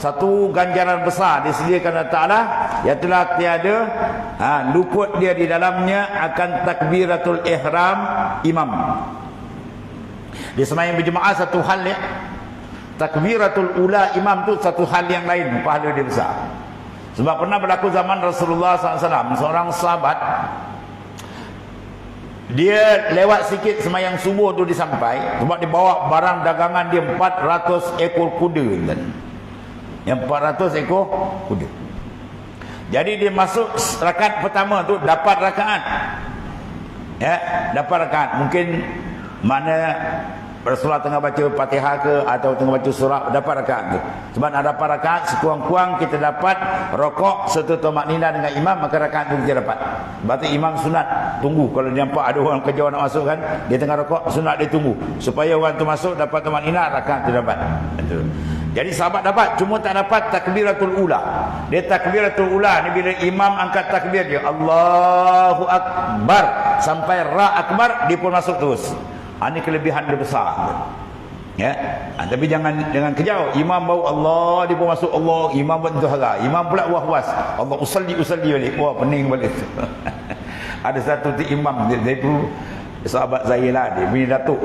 satu ganjaran besar disediakan Allah Ta'ala yang telah tiada ha, luput dia di dalamnya akan takbiratul ihram imam. Di semayang berjemaah satu hal ya takbiratul ula imam tu satu hal yang lain pahala dia besar. Sebab pernah berlaku zaman Rasulullah SAW seorang sahabat dia lewat sikit semayang subuh tu disampai sebab dia bawa barang dagangan dia 400 ekor kuda kan yang 400 ekor kuda jadi dia masuk rakaat pertama tu dapat rakaat ya dapat rakaat mungkin mana Rasulullah tengah baca Fatihah ke atau tengah baca surah dapat rakaat tu. Sebab nak dapat rakaat sekurang-kurang kita dapat rokok serta tomak nina dengan imam maka rakaat tu kita dapat. Tu imam sunat tunggu kalau dia nampak ada orang kerja nak masuk kan dia tengah rokok sunat dia tunggu supaya orang tu masuk dapat tomak nina rakaat tu dapat. Itu. Jadi sahabat dapat cuma tak dapat takbiratul ula. Dia takbiratul ula ni bila imam angkat takbir dia Allahu akbar sampai ra akbar dia pun masuk terus. Ini ha, kelebihan dia besar. Ya. Ha, tapi jangan jangan kejau. Imam bau Allah dia pun masuk Allah, imam buat zuhra. Imam pula was-was. Allah usalli usalli balik. Wah, pening balik. Ada satu tu imam dia, dia tu sahabat saya lah dia punya datuk.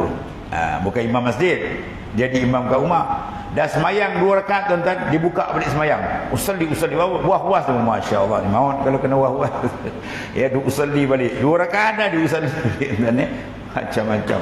Ha, bukan imam masjid. Dia di imam kat rumah. Dah semayang dua rakaat tuan-tuan dibuka balik semayang. Usalli usalli wah-was tu masya-Allah ni maut kalau kena wah-was. ya usalli balik. Dua rakaat dah diusalli balik macam-macam.